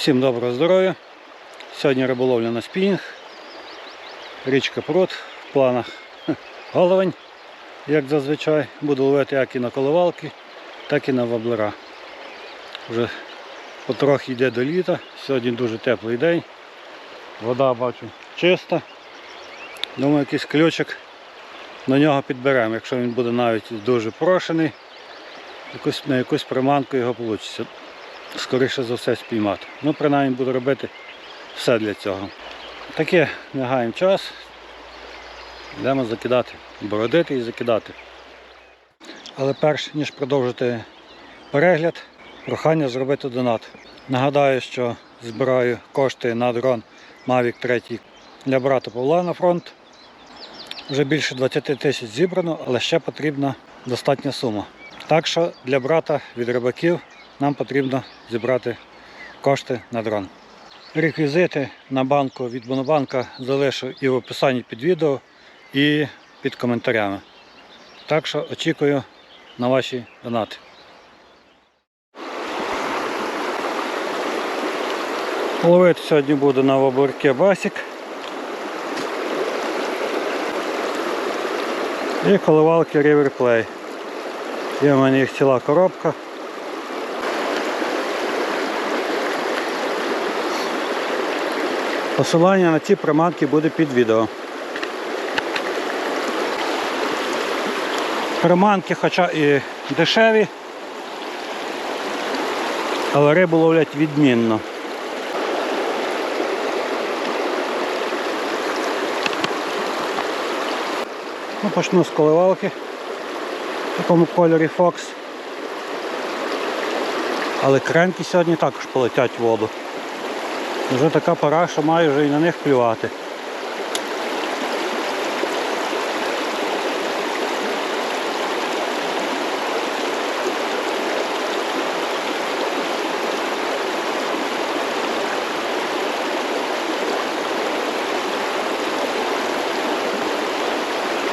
Всім доброго здоров'я. Сьогодні риболовля на спінінг. Річка Прут в планах головень, як зазвичай. Буду ловити як і на коливалки, так і на воблера. Вже потрохи йде до літа. Сьогодні дуже теплий день. Вода бачу чиста. Думаю, якийсь ключик на нього підберемо, якщо він буде навіть дуже прошений, на якусь приманку його вийде скоріше за все спіймати. Ну, принаймні буду робити все для цього. Таке не час. Йдемо закидати, бородити і закидати. Але перш ніж продовжити перегляд, прохання зробити донат. Нагадаю, що збираю кошти на дрон Mavic 3 для брата Павла на фронт. Вже більше 20 тисяч зібрано, але ще потрібна достатня сума. Так що для брата від рибаків нам потрібно зібрати кошти на дрон. Реквізити на банку від Монобанка залишу і в описанні під відео, і під коментарями. Так що очікую на ваші донати. Ловити сьогодні буду на воблерке басик. І коливалки River Play. Є в мене їх ціла коробка. Посилання на ці приманки буде під відео. Приманки хоча і дешеві, але рибу ловлять відмінно. Ну, почну з коливалки в такому кольорі Fox. Але кремки сьогодні також полетять в воду. Вже така пора, що маю вже і на них плювати.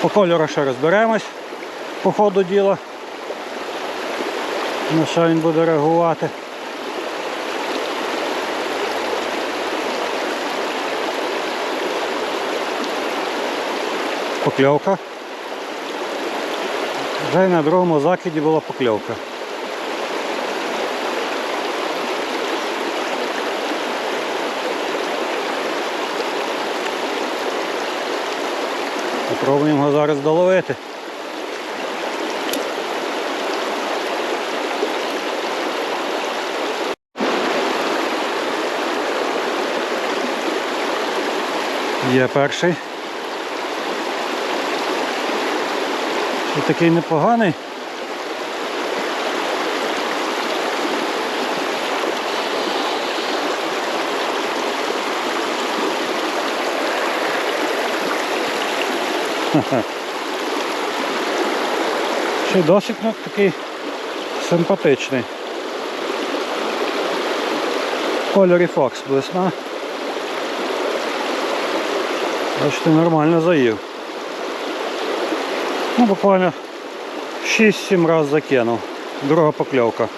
По кольору ще розберемось по ходу діла. На що він буде реагувати. Покльовка. Вже на другому закиді була покльовка. Попробуємо його зараз доловити. Є перший. І такий непоганий. Ще й досить такий симпатичний. В кольорі Фокс блесна. Бачите, нормально заїв. Ну, буквально 6-7 раз закинув. Друга покльовка.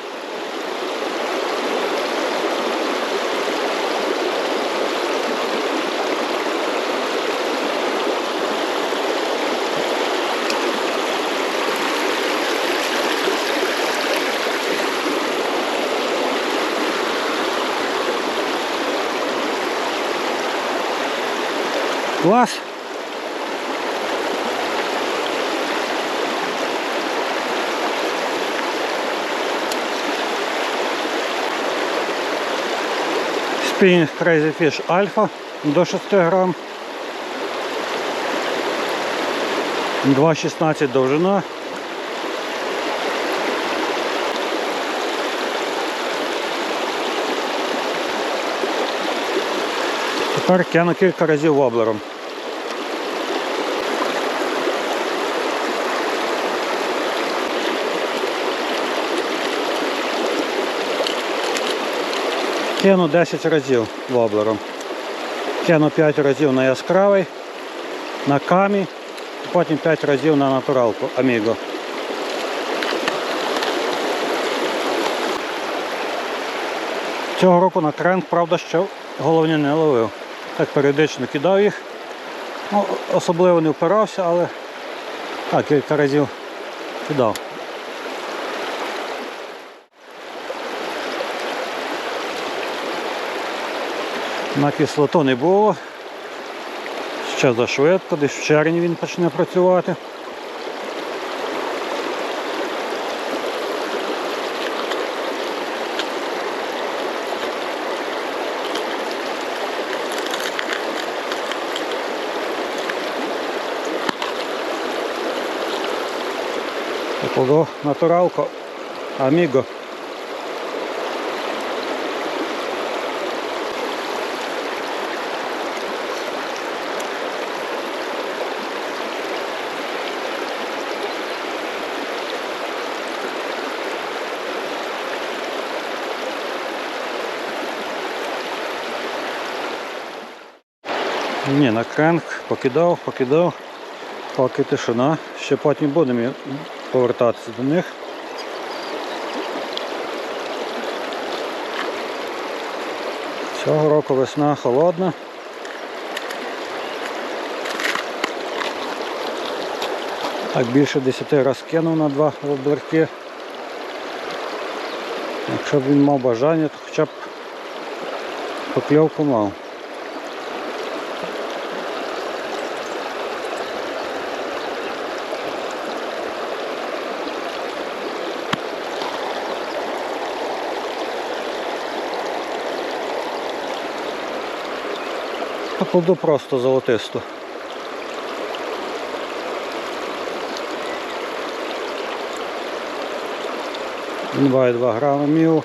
Клас. Спінінг Crazy Fish Alpha до 6 грам. 2,16 довжина. Тепер кину кілька разів воблером. Кину 10 разів воблером. Кину 5 разів на яскравий, на камі, потім 5 разів на натуралку Аміго. Цього року на кренк, правда, ще головні не ловив. Так періодично кидав їх. Ну, особливо не впирався, але так, кілька разів кидав. На кислоту не було. Ще зашвидко, десь в червні він почне працювати. Такого натуралко, аміго. Ні, на кренк покидав, покидав, поки тишина. Ще потім будемо повертатися до них. Цього року весна холодна. Так більше 10 разів кинув на два воблерки. Якщо б він мав бажання, то хоча б покльовку мав. Покладу просто золотисту. Має 2 грами міл.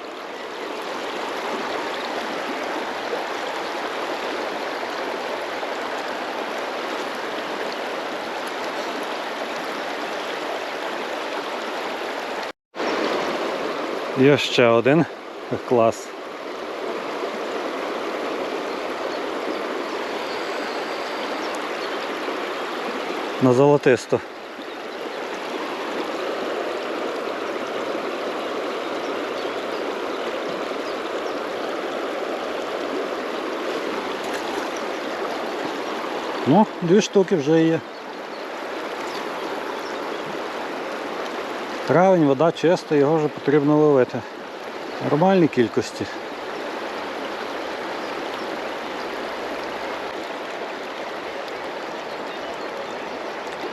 Є ще один клас. На золотисто. Ну, дві штуки вже є. Травень, вода чиста, його вже потрібно ловити. В нормальній кількості.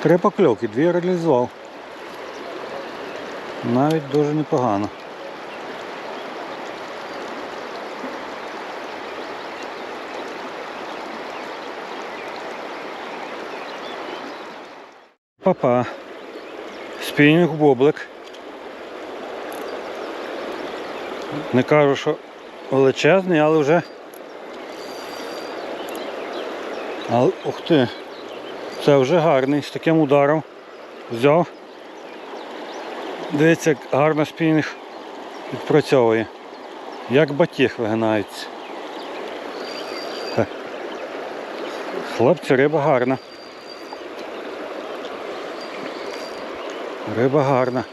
Три покльовки, дві реалізував. Навіть дуже непогано. Папа. Спінінг боблик. Не кажу, що величезний, але вже. Але ух ти. Це вже гарний, з таким ударом взяв. Дивіться, як гарно спінінг відпрацьовує. Як батіг вигинається. Хлопці, риба гарна. Риба гарна.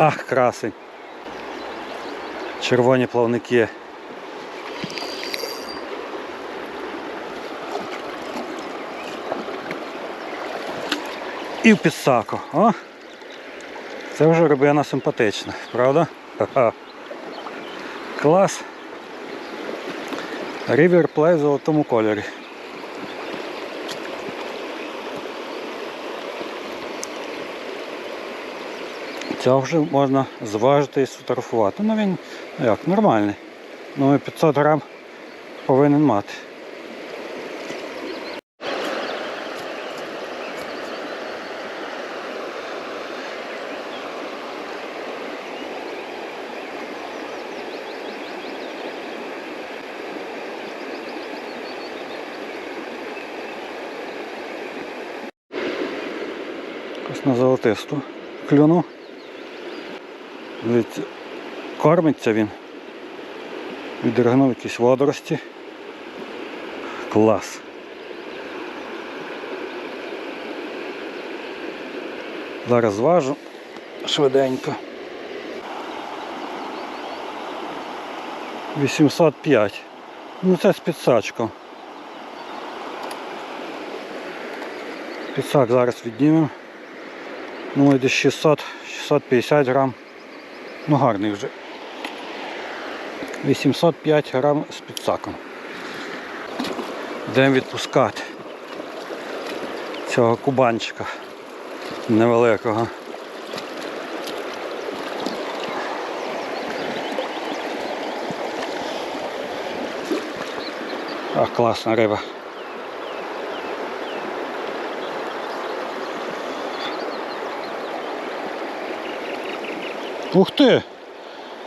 Ах, красень. Червоні плавники. І в підсаку. О! Це вже рибина симпатична, правда? Ха-ха. Клас. River Play в золотому кольорі. Цього вже можна зважити і сфотографувати. Ну він ну як, нормальний. Ну 500 грам повинен мати. Ось на золотисту клюнув. Дивіться, кормиться він. Відригнув якісь водорості. Клас. Зараз зважу швиденько. 805. Ну це з підсачком. Підсак зараз віднімемо. Ну, десь 600, 650 грам. Ну гарний вже. 805 грам з підсаком. Йдемо відпускати цього кубанчика невеликого. А, класна риба. Ух ти!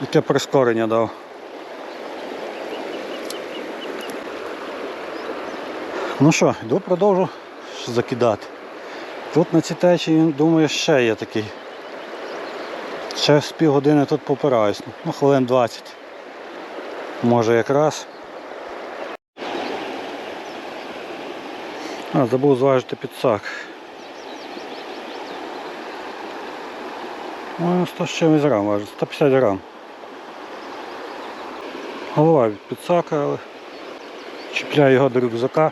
Яке прискорення дав. Ну що, йду продовжу закидати. Тут на цій течії, думаю, ще є такий. Ще з півгодини тут попираюсь. Ну, хвилин 20. Може якраз. А, забув зважити підсак. Ну, 100 з чимось грам важить, 150 грам. Голова від підсака, чіпляю його до рюкзака.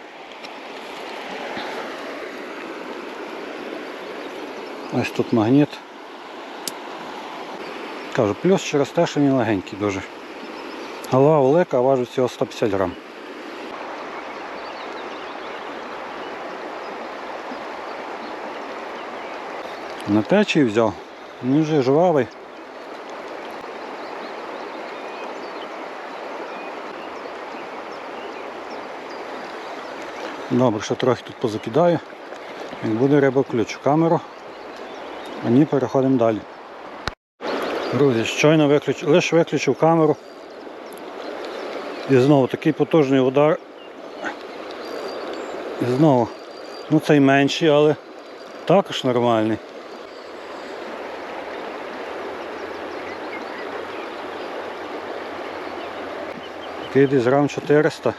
Ось тут магніт. Кажу, плюс через те, що він легенький дуже. Голова велика, а важить всього 150 грам. На течії взяв. Він вже жвавий. Добре, що трохи тут позакидаю. Як буде риба включу камеру. А ні, переходимо далі. Друзі, щойно виключив, лише виключив камеру. І знову такий потужний удар. І знову. Ну цей менший, але також нормальний. Такий десь грам 400.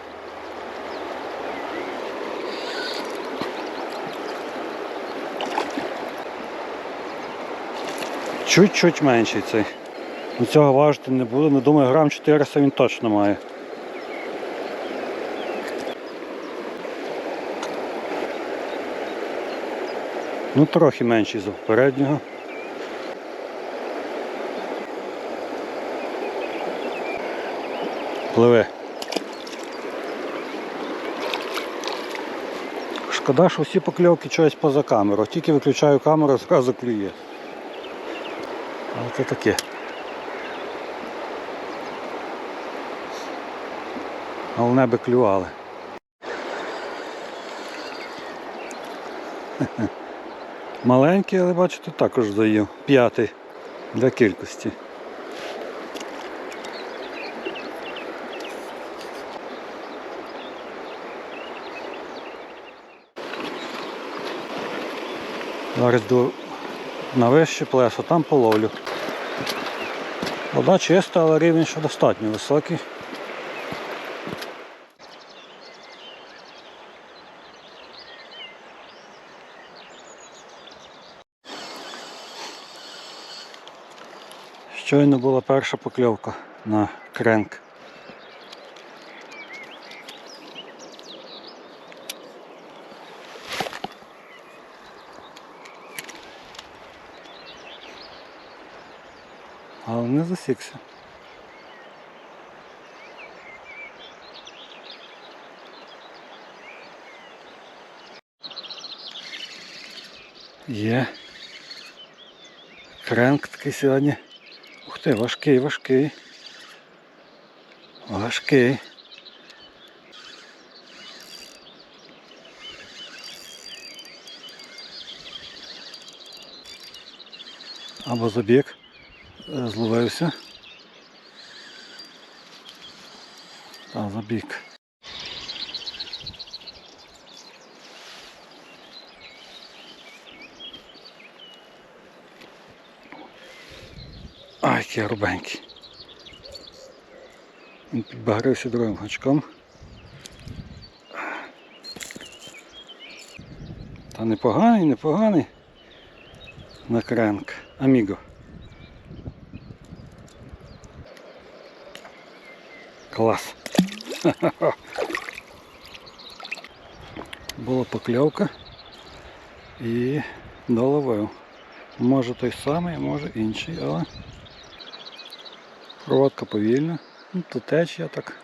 Чуть-чуть менший цей. Ну, Цього важити не буду, не думаю, грам 400 він точно має. Ну трохи менший за попереднього. Пливе. Шкода, що всі покльовки чогось поза камеру. Тільки виключаю камеру, зразу клює. Але це таке. Головне би клювали. Маленький, але бачите, також заїв. П'ятий для кількості. Зараз йду на вище плесо, там половлю. Вода чиста, але рівень ще достатньо високий. Щойно була перша покльовка на кренк. Але не засікся. Є. Кренк такий сьогодні. Ух ти, важкий, важкий. Важкий. Або забіг зловився. Та забіг. Ай, який рубенький. Він підбагрився другим гачком. Та непоганий, непоганий. Накранк. Аміго. Клас. Була покльовка і доловив. Може той самий, може інший, але проводка повільна. Ну, то течія так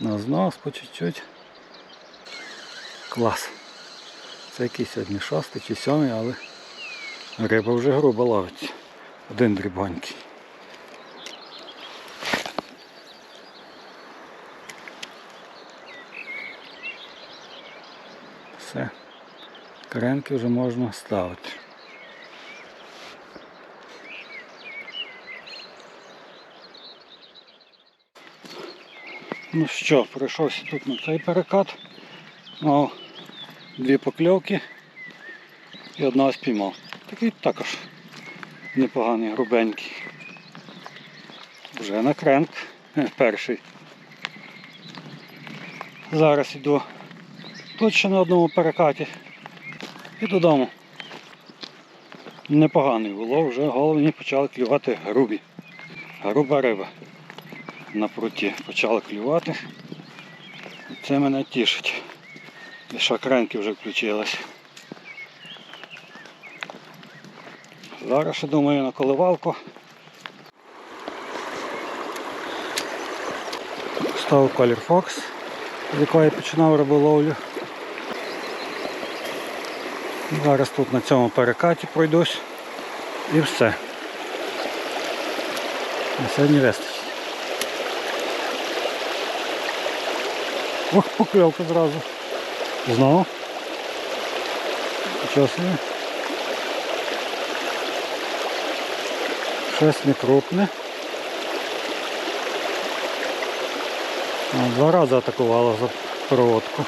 на знос по чуть-чуть. Клас. Це якийсь сьогодні шостий чи сьомий, але риба вже грубо ловиться. Один дрібонький. Все. Кренки вже можна ставити. Ну що, пройшовся тут на цей перекат. Мав дві покльовки і одного спіймав. Такий також непоганий, грубенький. Вже на кренк перший. Зараз йду ще на одному перекаті і додому. Непоганий було, вже головні почали клювати грубі. Груба риба на пруті почали клювати. Це мене тішить. І шакренки вже включились. Зараз ще думаю на коливалку. Став колір Fox, з якого я починав риболовлю. Зараз тут на цьому перекаті пройдусь і все. На сьогодні вистачить. Ох, покльовка зразу. Знову. Нічого собі. Щось не крупне. Два рази атакувала за проводку.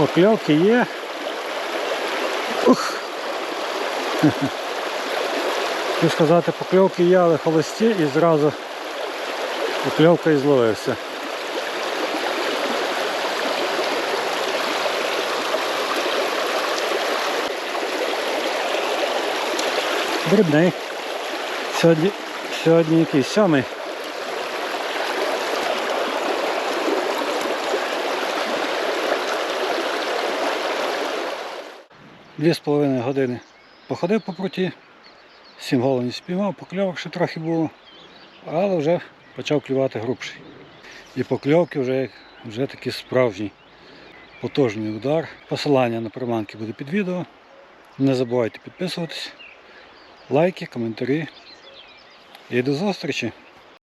Покльовки є. Ух. Хочу сказати, покльовки є, але холості і зразу покльовка і зловився. Дрібний. Сьогодні, сьогодні якийсь сьомий. Дві з половиною години походив по пруті, сім головні спіймав, покльовок ще трохи було, але вже почав клювати грубший. І покльовки вже, вже такі справжні. Потужний удар. Посилання на приманки буде під відео. Не забувайте підписуватись, лайки, коментарі. І до зустрічі!